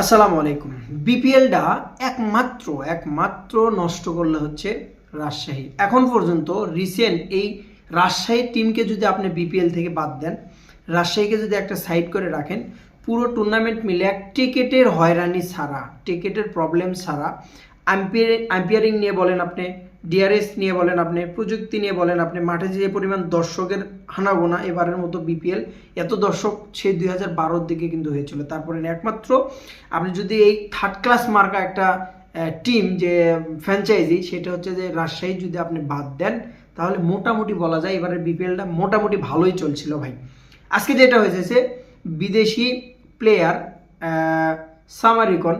আসসালামু আলাইকুম। বিপিএলটা একমাত্র একমাত্র নষ্ট করলে হচ্ছে রাজশাহী। এখন পর্যন্ত রিসেন্ট এই রাজশাহীর টিমকে যদি আপনি বিপিএল থেকে বাদ দেন, রাজশাহীকে যদি একটা সাইড করে রাখেন, পুরো টুর্নামেন্ট মিলে এক টিকেটের হয়রানি ছাড়া, টিকেটের প্রবলেম ছাড়া আম্পিয়ার নিয়ে বলেন আপনি ডিআরএস নিয়ে বলেন আপনি, প্রযুক্তি নিয়ে বলেন আপনি, মাঠে যে পরিমাণ দর্শকের হানাগোনা এবারের মতো বিপিএল এত দর্শক সেই দুই হাজার বারোর দিকে কিন্তু হয়েছিল। তারপরে একমাত্র আপনি যদি এই থার্ড ক্লাস মার্কা একটা টিম যে ফ্র্যাঞ্চাইজি সেটা হচ্ছে যে রাজশাহী যদি আপনি বাদ দেন, তাহলে মোটামুটি বলা যায় এবারের বিপিএলটা মোটামুটি ভালোই চলছিল ভাই। আজকে যেটা হয়েছে বিদেশি প্লেয়ার সামারিকন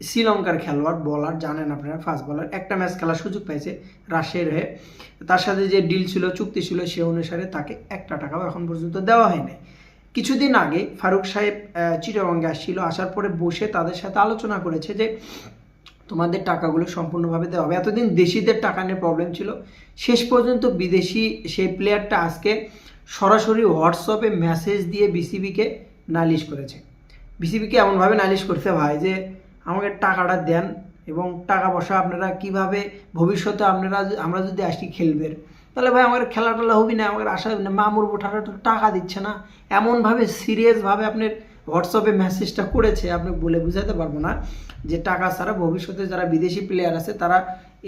শ্রীলঙ্কার খেলোয়াড় বলার জানেন আপনারা ফাস্ট বলার একটা ম্যাচ খেলার সুযোগ পাইছে রাশিয়ার হয়ে। তার সাথে যে ডিল ছিল, চুক্তি ছিল, সে অনুসারে তাকে একটা টাকাও এখন পর্যন্ত দেওয়া হয়নি। কিছুদিন আগে ফারুক সাহেব চিটাগঙ্গে আসছিল, আসার পরে বসে তাদের সাথে আলোচনা করেছে যে, তোমাদের টাকাগুলো সম্পূর্ণভাবে দেওয়া হবে। এতদিন দেশিদের টাকা নিয়ে প্রবলেম ছিল। শেষ পর্যন্ত বিদেশি সেই প্লেয়ারটা আজকে সরাসরি হোয়াটসঅ্যাপে মেসেজ দিয়ে বিসিবিকে নালিশ করেছে। বিসিবিকে এমনভাবে নালিশ করতে ভাই যে আমাকে টাকাটা দেন এবং টাকা পয়সা আপনারা কীভাবে ভবিষ্যতে আপনারা আমরা যদি আসি খেলবেন তাহলে ভাই আমার খেলা টেলা হবি না আমার আশা না মামুর তো টাকা দিচ্ছে না। এমনভাবে সিরিয়াসভাবে আপনার হোয়াটসঅ্যাপে মেসেজটা করেছে, আপনি বলে বুঝাতে পারব না যে টাকা ছাড়া ভবিষ্যতে যারা বিদেশি প্লেয়ার আছে, তারা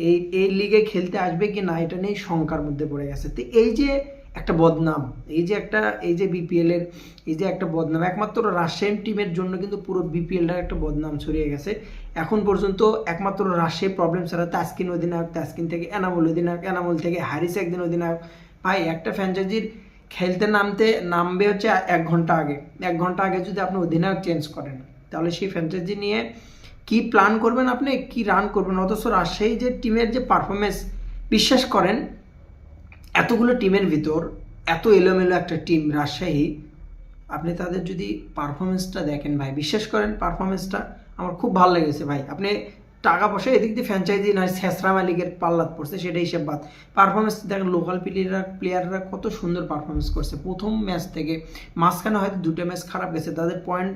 এই এই লিগে খেলতে আসবে কি না এটা নিয়ে শঙ্কার মধ্যে পড়ে গেছে। তো এই যে একটা বদনাম। এই যে একটা, এই যে বিপিএল এর, এই যে একটা বদনাম। একমাত্র রাজশাহী টিমের জন্য কিন্তু পুরো বিপিএলটার একটা বদনাম ছড়িয়ে গেছে। এখন পর্যন্ত একমাত্র রাজশাহী প্রবলেম ছাড়া তাস্কিন অধিনায়ক, তাস্কিন থেকে এনামুল অধিনায়ক, এনামুল থেকে হারিস একদিন অধিনায়ক। ভাই, একটা ফ্র্যাঞ্চাইজির খেলতে নামতে, নামবে হচ্ছে এক ঘণ্টা আগে। এক ঘণ্টা আগে যদি আপনি অধিনায়ক চেঞ্জ করেন, তাহলে সেই ফ্র্যাঞ্চাইজি নিয়ে কি প্ল্যান করবেন আপনি? কি রান করবেন? অথচ রাজশাহী যে টিমের যে পারফরমেন্স বিশ্বাস করেন এতগুলো টিমের ভিতর এত এলোমেলো একটা টিম রাজশাহী, আপনি তাদের যদি পারফরমেন্সটা দেখেন ভাই, বিশ্বাস করেন পারফরমেন্সটা আমার খুব ভালো লেগেছে ভাই। আপনি টাকা পয়সা এদিক দিয়ে ফ্র্যাঞ্চাইজি নয়, শেষরা মালিকের পাল্লাত পড়ছে সেটা হিসেব বাদ। পারফরমেন্স দেখেন লোকাল প্লেয়াররা প্লেয়াররা কত সুন্দর পারফরমেন্স করছে। প্রথম ম্যাচ থেকে মাঝখানে হয়তো দুটো ম্যাচ খারাপ গেছে, তাদের পয়েন্ট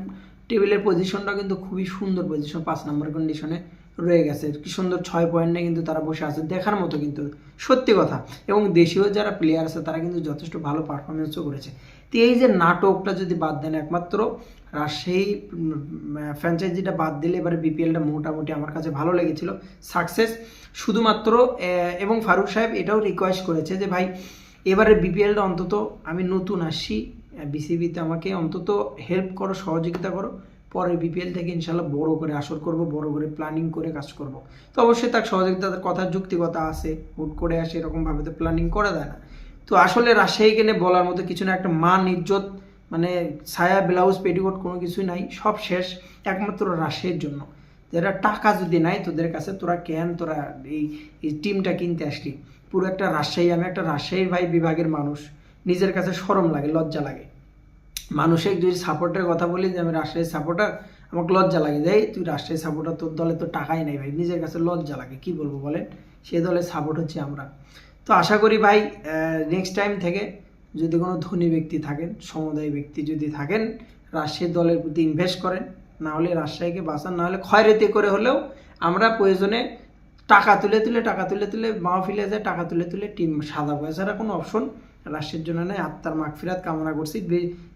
টেবিলের পজিশনটা কিন্তু খুবই সুন্দর পজিশন পাঁচ নম্বর কন্ডিশনে রয়ে গেছে। কি সুন্দর ছয় পয়েন্টে কিন্তু তারা বসে আছে। দেখার মতো কিন্তু, সত্যি কথা। এবং দেশীয় যারা প্লেয়ার আছে, তারা কিন্তু যথেষ্ট ভালো পারফরমেন্সও করেছে। তো এই যে নাটকটা যদি বাদ দেন একমাত্র রাজশাহী ফ্র্যাঞ্চাইজিটা বাদ দিলে এবারে বিপিএলটা মোটামুটি আমার কাছে ভালো লেগেছিল। সাকসেস শুধুমাত্র এবং ফারুক সাহেব এটাও রিকোয়েস্ট করেছে যে, ভাই, এবারে বিপিএলটা অন্তত আমি নতুন আসছি। বিসিবিতে আমাকে অন্তত হেল্প করো, সহযোগিতা করো। পরে বিপিএল থেকে ইনশাল্লাহ বড় করে আসর করব, বড় করে প্ল্যানিং করে কাজ করব। তো অবশ্যই তার সহযোগিতার কথার যুক্তিকতা আছে, হুট করে আসে এরকমভাবে তো প্ল্যানিং করা যায় না। তো আসলে রাজশাহীকে নিয়ে বলার মতো কিছু না, একটা মান, ইজ্জত মানে ছায়া ব্লাউজ পেটিকোট কোনো কিছুই নাই, সব শেষ, একমাত্র রাজশাহীর জন্য। যারা টাকা যদি নাই তোদের কাছে, তোরা কেন তোরা এই টিমটা কিনতে আসলি? পুরো একটা রাজশাহী, আমি একটা রাজশাহী ভাই বিভাগের মানুষ, নিজের কাছে সরম লাগে, লজ্জা লাগে। মানুষের যদি সাপোর্টের কথা বলি, যে আমি রাজশাহী সাপোর্টার আমাকে লজ্জা লাগে যাই তুই রাজশাহী সাপোর্টার তোর দলে তো টাকাই নেই ভাই, নিজের কাছে লজ্জা লাগে, কি বলব বলেন? সে দলের সাপোর্ট হচ্ছে আমরা। তো আশা করি ভাই নেক্সট টাইম থেকে যদি কোনো ধনী ব্যক্তি থাকেন, সমুদায় ব্যক্তি যদি থাকেন রাজশাহী দলের প্রতি ইনভেস্ট করেন, না হলে রাজশাহীকে বাঁচান, না হলে ক্ষয়রীতি করে হলেও আমরা প্রয়োজনে টাকা তুলে তুলে, টাকা তুলে তুলে, মাহফিলে যায়, টাকা তুলে তুলে টিম সাজাবো। এছাড়া কোনো অপশন রাষ্ট্রের জন্য নয়, আত্মার মাগফিরাত কামনা করছি।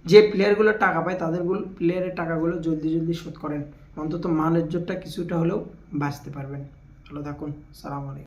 যে প্লেয়ারগুলো টাকা পায়, তাদেরগুলো প্লেয়ারের টাকাগুলো জলদি জলদি শোধ করেন। অন্তত মানের জোরটা কিছুটা হলেও বাঁচতে পারবেন। ভালো থাকুন। সালাম আলাইকুম।